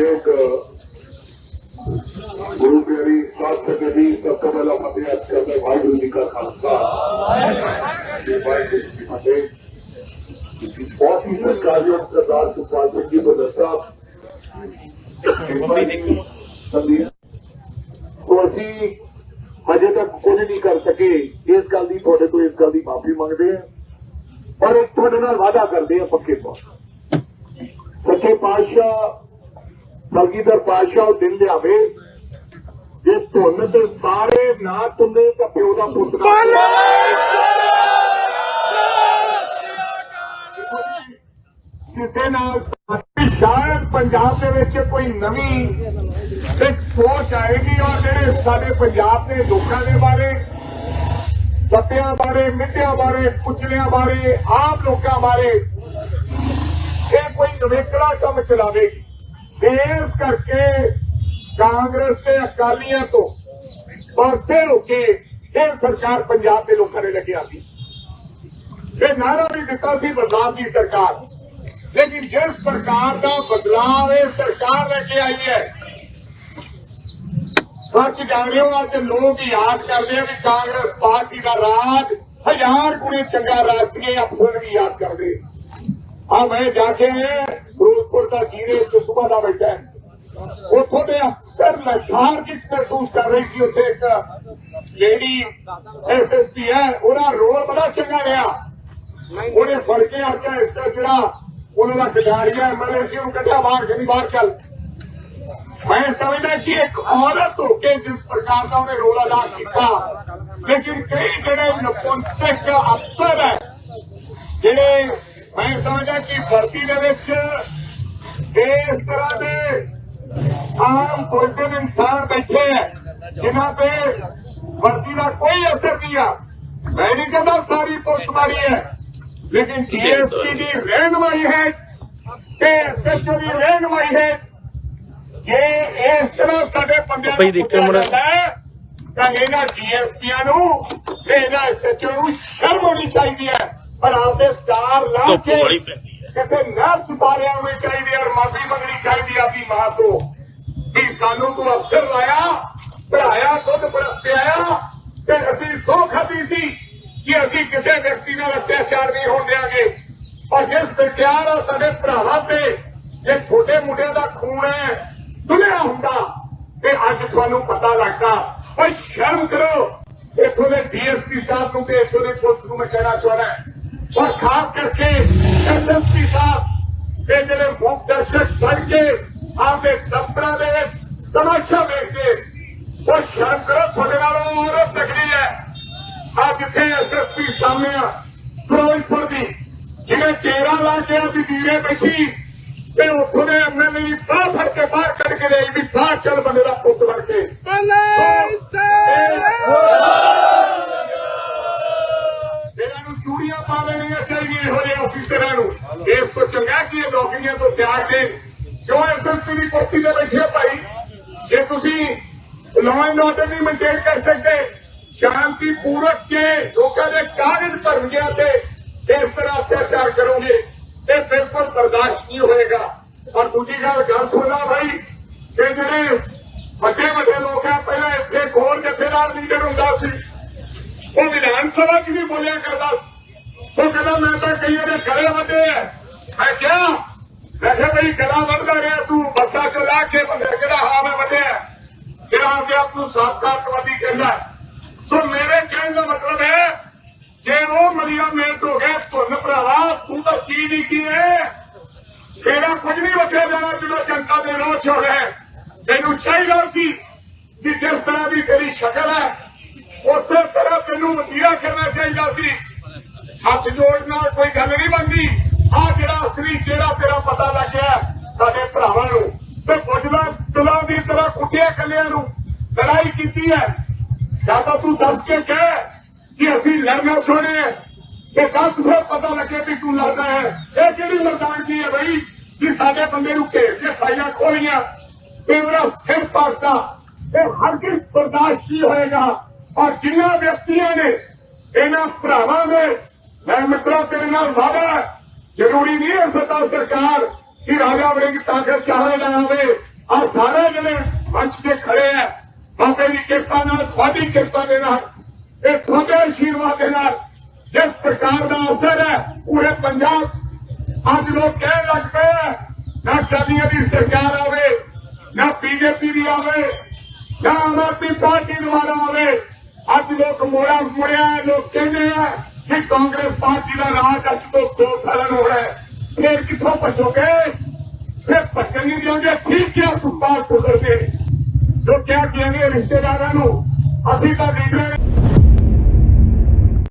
ਸਤਿਕਾਰਯੋਗ ਗੁਰੂ ਪਿਆਰੀ ਸਾਧ ਸੰਗਤ ਜੀ, ਸਭ ਤੋਂ ਪਹਿਲਾਂ ਫਤਿਹ ਅਰਜ਼ ਕਰਦੇ ਵਾਹਿਗੁਰੂ ਜੀ ਕਾ ਖਾਲਸਾ। ਵਾਹਿਗੁਰੂ ਜੀ ਕੀ ਫਤਿਹ। ਬਹੁਤ ਹੀ ਸਤਿਕਾਰਯੋਗ ਸਰਦਾਰ ਸੁਖਪਾਲ ਸਿੰਘ ਜੀ ਬਦਲ ਸਾਹਿਬ। ਤੋਂ ਅਸੀਂ ਹਜੇ ਤੱਕ ਕੁਝ ਨਹੀਂ ਕਰ ਸਕੇ। ਇਸ ਗੱਲ ਦੀ, ਤੁਹਾਡੇ ਤੋਂ ਇਸ ਗੱਲ ਦੀ ਮਾਫੀ ਮੰਗਦੇ ਹਾਂ। ਪਰ ਇੱਕ ਤੁਹਾਡੇ ਨਾਲ ਵਾਅਦਾ ਕਰਦੇ ਹਾਂ, ਪੱਕੇ ਤੌਰ ਸੱਚੇ ਪਾਤਸ਼ਾਹ ਕਲਗੀਧਰ ਪਾਤਸ਼ਾਹ ਉਹ ਦਿਨ ਲਿਆਵੇ ਜੇ ਧੁੰਨ ਤੇ ਸਾਰੇ ਨਾ ਤੁੰਦੇ ਤਾਂ ਪਿਓ ਦਾ ਪੁੱਤ ਨਾ ਕਿਸੇ ਨਾਲ ਸ਼ਾਇਦ ਪੰਜਾਬ ਦੇ ਵਿੱਚ ਕੋਈ ਨਵੀਂ ਇੱਕ ਸੋਚ ਆਏਗੀ ਔਰ ਜਿਹੜੇ ਸਾਡੇ ਪੰਜਾਬ ਦੇ ਲੋਕਾਂ ਦੇ ਬਾਰੇ ਸੱਤਿਆਂ ਬਾਰੇ ਮਿੱਟਿਆਂ ਬਾਰੇ ਕੁਚਲਿਆਂ ਬਾਰੇ ਆਮ ਲੋਕਾਂ ਬਾਰੇ ਇਹ ਕੋਈ ਨਵੇਕਲਾ ਕੰਮ ਚਲਾਵੇਗੀ। ਇਸ ਕਰਕੇ ਕਾਂਗਰਸ ਤੇ ਅਕਾਲੀਆਂ ਤੋਂ ਪਾਸੇ ਹੋ ਕੇ ਇਹ ਸਰਕਾਰ ਪੰਜਾਬ ਦੇ ਲੋਕਾਂ ਨੇ ਲੱਗਿਆ ਸੀ ਇਹ ਨਾਰਾ ਵੀ ਦਿੱਤਾ ਸੀ ਬਦਲਾਵ ਦੀ ਸਰਕਾਰ ਲੇਕਿਨ ਜਿਸ ਪ੍ਰਕਾਰ ਦਾ ਬਦਲਾਵ ਇਹ ਸਰਕਾਰ ਲੈ ਕੇ ਆਈ ਹੈ ਸੱਚ ਜਾਣਿਓ ਅੱਜ ਲੋਕ ਯਾਦ ਕਰਦੇ ਆ ਵੀ ਕਾਂਗਰਸ ਪਾਰਟੀ ਦਾ ਰਾਜ ਹਜ਼ਾਰ ਗੁਣੇ ਚੰਗਾ ਰਾਜ ਸੀ ਇਹ ਅਫਸਰ ਵੀ ਯਾਦ ਕਰਦੇ ਆ ਮੈਂ ਜਾ ਕੇ ਆਇਆ ਫਿਰੋਜ਼ਪੁਰ ਦਾ ਜੀਰੇ ਤੋਂ ਸੁਬਾ ਦਾ ਬੈਠਾ ਉੱਥੋਂ ਦੇ ਅਫਸਰ ਲਥਾਰਜਿਕ ਮਹਿਸੂਸ ਕਰ ਰਹੀ ਸੀ ਉੱਥੇ ਇੱਕ ਲੇਡੀ ਐਸਐਸਪੀ ਹੈ, ਉਹਦਾ ਰੋਲ ਬੜਾ ਚੰਗਾ ਰਿਹਾ। ਉਹਨੇ ਫੜ ਕੇ ਅੱਜ ਇਸ ਜਿਹੜਾ ਉਹਨਾਂ ਦਾ ਖਿਡਾਰੀਆ ਐਮਐਲਏ ਸੀ, ਉਹਨੂੰ ਕੱਢਿਆ ਬਾਹਰ, ਕਹਿੰਦੀ ਬਾਹਰ ਚੱਲ। ਮੈਂ ਸਮਝਦਾ ਕਿ ਇੱਕ ਔਰਤ ਹੋ ਕੇ ਜਿਸ ਪ੍ਰਕਾਰ ਦਾ ਉਹਨੇ ਰੋਲ ਅਦਾ ਕੀਤਾ, ਲੇਕਿਨ ਕਈ ਜਿਹੜੇ ਨਪੁੰਸਕ ਅਫਸਰ ਹੈ, ਜਿਹੜੇ ਮੈਂ ਸਮਝਦਾ ਕਿ ਭਰਤੀ ਦੇ ਵਿੱਚ ਇਸ ਤਰ੍ਹਾਂ ਦੇ ਆਮ ਬੁਲਟਨ ਇਨਸਾਨ ਬੈਠੇ ਹੈ ਜਿਨ੍ਹਾਂ ਤੇ ਭਰਤੀ ਦਾ ਕੋਈ ਅਸਰ ਨਹੀਂ ਆ। ਮੈਂ ਨਹੀਂ ਕਹਿੰਦਾ ਸਾਰੀ ਪੁਲਿਸ ਮਾਰੀ ਹੈ ਲੇਕਿਨ ਡੀਐਸਪੀ ਦੀ ਰਹਿਨਮਾਈ ਹੈ ਤੇ ਐਸਐਚਓ ਦੀ ਰਹਿਨਮਾਈ ਹੈ। ਜੇ ਇਸ ਤਰ੍ਹਾਂ ਸਾਡੇ ਭਾਈ ਨੂੰ। ਜਾਂਦਾ ਹੈ, ਤਾਂ ਇਹਨਾਂ ਡੀਐਸਪੀਆਂ ਨੂੰ ਤੇ ਇਹਨਾਂ ਐਸਐਚਓ ਨੂੰ ਸ਼ਰਮ ਆਉਣੀ ਚਾਹੀਦੀ ਹੈ। ਪਰ ਆਪਦੇ ਸਟਾਰ ਲਾ ਧੁੱਪ ਕੇ ਬੜੀ ਪੈਂਦੀ ਹੈ। ਕਿਤੇ ਨਰ ਚੁਪਾਰਿਆਂ ਹੋਣੀ ਚਾਹੀਦੀ ਔਰ ਮਾਫੀ ਮੰਗਣੀ ਚਾਹੀਦੀ ਹੈ ਆਪਣੀ ਮਾਂ ਤੋਂ ਵੀ ਸਾਨੂੰ ਤੂੰ ਅਫਸਰ ਲਾਇਆ ਪੜਾਇਆ ਦੁੱਧ ਪਿਆਇਆ ਤੇ ਅਸੀਂ ਸੌ ਖਾਦੀ ਸੀ ਕਿ ਅਸੀਂ ਕਿਸੇ ਵਿਅਕਤੀ ਨਾਲ ਅਤਿਆਚਾਰ ਨਹੀਂ ਹੋਣ ਦਿਆਂਗੇ। ਔਰ ਜਿਸ ਪ੍ਰਕਾਰ ਆ ਸਾਡੇ ਭਰਾਵਾਂ ਤੇ ਜੇ ਛੋਟੇ ਮੁੰਡਿਆਂ ਦਾ ਖੂਨ ਹੈ ਡੁੱਲਿਆ ਹੁੰਦਾ ਤੇ ਅੱਜ ਤੁਹਾਨੂੰ ਪਤਾ ਲੱਗਦਾ ਓਏ ਸ਼ਰਮ ਕਰੋ। ਇੱਥੋਂ ਦੇ ਡੀਐਸਪੀ ਸਾਹਿਬ ਨੂੰ ਤੇ ਇੱਥੋਂ ਦੇ ਪੁਲਿਸ ਨੂੰ ਮੈਂ ਕਹਿਣਾ ਚਾਹੁੰਦਾ ਔਰ ਖਾਸ ਕਰਕੇ ਐਸਐਸਪੀ ਸਾਹਿਬ ਤੇ ਜਿਹੜੇ ਮੁੱਖ ਦਰਸ਼ਕ ਬਣ ਕੇ ਆਪਦੇ ਦਫ਼ਤਰਾਂ ਦੇ ਵਿੱਚ ਤਮਾਸ਼ਾ ਵੇਖਦੇ ਉਹ ਸ਼ਰਮ ਕਰੋ ਤੁਹਾਡੇ ਨਾਲੋਂ ਹੋਰ ਤਕੜੀ ਹੈ। ਆ ਜਿੱਥੇ ਐਸਐਸਪੀ ਸਾਹਮਣੇ ਆ ਫਿਰੋਜ਼ਪੁਰ ਦੀ ਜਿਹਨੇ ਤੇਰਾ ਲਾ ਕੇ ਆ ਵੀਰੇ ਬੈਠੀ ਤੇ ਉੱਥੋਂ ਦੇ ਐਮਐਲਏ ਦੀ ਬਾਹ ਫੜ ਕੇ ਬਾਹਰ ਕੱਢ ਕੇ ਲਈ ਵੀ ਬਾਹਰ ਚੱਲ ਬੰਦੇ ਦਾ ਪੁੱਤ ਬਣ ਕੇ। ਇਹਨਾਂ ਤੋਂ ਚੰਗਾ ਕਿ ਇਹ ਨੌਕਰੀਆਂ ਤੋਂ ਤਿਆਗ ਕੇ ਕਿਉਂ ਐਸਐਸਪੀ ਦੀ ਕੁਰਸੀ ਤੇ ਬੈਠੇ ਭਾਈ? ਜੇ ਤੁਸੀਂ ਲਾਅ ਐਂਡ ਆਰਡਰ ਨਹੀਂ ਮੇਨਟੇਨ ਕਰ ਸਕਦੇ, ਸ਼ਾਂਤੀ ਪੂਰਕ ਕੇ ਲੋਕਾਂ ਦੇ ਕਾਗਜ਼ ਭਰਨ ਗਿਆ ਤੇ ਇਸ ਤਰ੍ਹਾਂ ਅਤਿਆਚਾਰ ਕਰੋਗੇ ਇਹ ਬਿਲਕੁਲ ਬਰਦਾਸ਼ਤ ਨਹੀਂ ਹੋਏਗਾ। ਔਰ ਦੂਜੀ ਗੱਲ ਗੱਲ ਸੁਣਨਾ ਭਾਈ, ਕਿ ਜਿਹੜੇ ਵੱਡੇ ਵੱਡੇ ਲੋਕ ਆ, ਪਹਿਲਾਂ ਇੱਥੇ ਕੋਲ ਜਥੇਦਾਰ ਲੀਡਰ ਹੁੰਦਾ ਸੀ, ਉਹ ਵਿਧਾਨ ਸਭਾ 'ਚ ਵੀ ਬੋਲਿਆ ਕਰਦਾ ਸੀ। ਉਹ ਕਹਿੰਦਾ, ਮੈਂ ਤਾਂ ਕਈਆਂ ਦੇ ਗਲੇ ਵੱਡੇ ਆ। ਮੈਂ ਕਿਹਾ ਮੈਂ ਕਿਹਾ ਬਈ ਗਲਾ ਵੱਢਦਾ ਰਿਹਾ, ਤੂੰ ਬੱਸਾਂ 'ਚ ਲਾ ਕੇ ਬੰਦੇ ਕਿਹੜਾ ਹਾਂ ਮੈਂ ਵੱਡਿਆ ਜਿਹੜਾ ਆਪਦੇ ਆਪ ਨੂੰ ਸਾਬਕਾ ਅੱਤਵਾਦੀ ਕਹਿੰਦਾ ਸੋ ਮੇਰੇ ਕਹਿਣ ਦਾ ਮਤਲਬ ਹੈ, ਜੇ ਉਹ ਮਲੀਆ ਮੇਲ ਤੋਂ ਗਿਆ, ਧੁੰਨ ਭਰਾਵਾ, ਤੂੰ ਤਾਂ ਚੀਜ਼ ਹੀ ਕੀ ਹੈ? ਤੇਰਾ ਕੁਝ ਨਹੀਂ ਰੱਖਿਆ ਜਾਣਾ ਜਦੋਂ ਜਨਤਾ ਦੇ ਰੋਹ ਹੋ ਗਏ ਤੈਨੂੰ ਚਾਹੀਦਾ ਸੀ ਕਿ ਜਿਸ ਤਰ੍ਹਾਂ ਦੀ ਤੇਰੀ ਸ਼ਕਲ ਹੈ, ਉਸੇ ਤਰ੍ਹਾਂ ਤੈਨੂੰ ਵਤੀਰਾ ਕਰਨਾ ਚਾਹੀਦਾ ਸੀ। ਹੱਥ ਜੋੜਨ ਨਾਲ ਕੋਈ ਗੱਲ ਨਹੀਂ ਬਣਦੀ। ਅਸਲੀ ਚਿਹਰਾ ਤੇਰਾ ਪਤਾ ਲੱਗਿਆ ਸਾਡੇ ਭਰਾਵਾਂ ਨੂੰ, ਤੇ ਪੁੱਛਦਾ ਤੁਲਾਂ ਦੀ ਤਰ੍ਹਾਂ ਕੁੱਟਿਆ ਕੱਲਿਆਂ ਨੂੰ, ਲੜਾਈ ਕੀਤੀ ਹੈ। ਜਾਂ ਤਾਂ ਤੂੰ ਦੱਸ ਕੇ ਕਹਿ ਕਿ ਅਸੀਂ ਲੜਨਾ ਛੋੜੇ ਹੈ, ਤੇ ਦੱਸ ਫਿਰ ਪਤਾ ਲੱਗੇ ਵੀ ਤੂੰ ਲੜਦਾ ਹੈ। ਇਹ ਕਿਹੜੀ ਮਰਦਾਨਗੀ ਹੈ ਬਈ ਕਿ ਸਾਡੇ ਬੰਦੇ ਨੂੰ ਘੇਰ ਕੇ ਸਾਈਆਂ ਖੋਲੀਆਂ, ਤੇ ਮੇਰਾ ਸਿਰ ਪਾੜਤਾ ਇਹ ਹਰ ਕੋਈ ਬਰਦਾਸ਼ਤ ਨਹੀਂ ਹੋਏਗਾ। ਔਰ ਜਿਨ੍ਹਾਂ ਵਿਅਕਤੀਆਂ ਨੇ, ਇਹਨਾਂ ਭਰਾਵਾਂ ਦੇ ਮੈਂ ਮਿੱਤਰਾਂ ਤੇਰੇ ਨਾਲ ਵਾਦਾ ਜ਼ਰੂਰੀ ਨਹੀਂ ਹੈ ਸੱਤਾ ਸਰਕਾਰ ਕਿ ਰਾਜਾ ਵੜਿੰਗ ਤਾਕਤ ਚਾਹੇ ਨਾ ਆਵੇ। ਆ ਸਾਰੇ ਜਿਹੜੇ ਮੰਚ ਤੇ ਖੜੇ ਆ, ਬਾਬੇ ਦੀ ਕਿਰਪਾ ਨਾਲ, ਤੁਹਾਡੀ ਕਿਰਪਾ ਦੇ ਨਾਲ, ਇਹ ਤੁਹਾਡੇ ਆਸ਼ੀਰਵਾਦ ਦੇ ਨਾਲ ਜਿਸ ਪ੍ਰਕਾਰ ਦਾ ਅਸਰ ਹੈ, ਪੂਰੇ ਪੰਜਾਬ ਅੱਜ ਲੋਕ ਕਹਿਣ ਲੱਗ ਪਏ ਨਾ ਕਦੀਆਂ ਦੀ ਸਰਕਾਰ ਆਵੇ, ਨਾ ਬੀਜੇਪੀ ਦੀ ਆਵੇ, ਨਾ ਆਮ ਆਦਮੀ ਪਾਰਟੀ ਦੁਆਰਾ ਆਵੇ। ਅੱਜ ਲੋਕ ਮੋੜਾ ਮੁੜਿਆ, ਲੋਕ ਕਹਿੰਦੇ ਆ ਕਿ ਕਾਂਗਰਸ ਪਾਰਟੀ ਦਾ ਰਾਜ ਅੱਜ ਤੋਂ 2 ਸਾਲਾਂ ਨੂੰ ਹੋਇਆ ਹੈ। ਫਿਰ ਕਿੱਥੋਂ ਭੱਜੋਗੇ? ਫਿਰ ਭੱਜਣ ਨਹੀਂ ਦਿਓਗੇ। ਠੀਕ ਹੈ ਸੁਪਾਲ ਗੁਜ਼ਰਦੇ ਜੋ ਕਿਹਾ ਕਿ ਰਿਸ਼ਤੇਦਾਰਾਂ ਨੂੰ, ਅਸੀਂ ਤਾਂ ਲੀਡਰਾਂ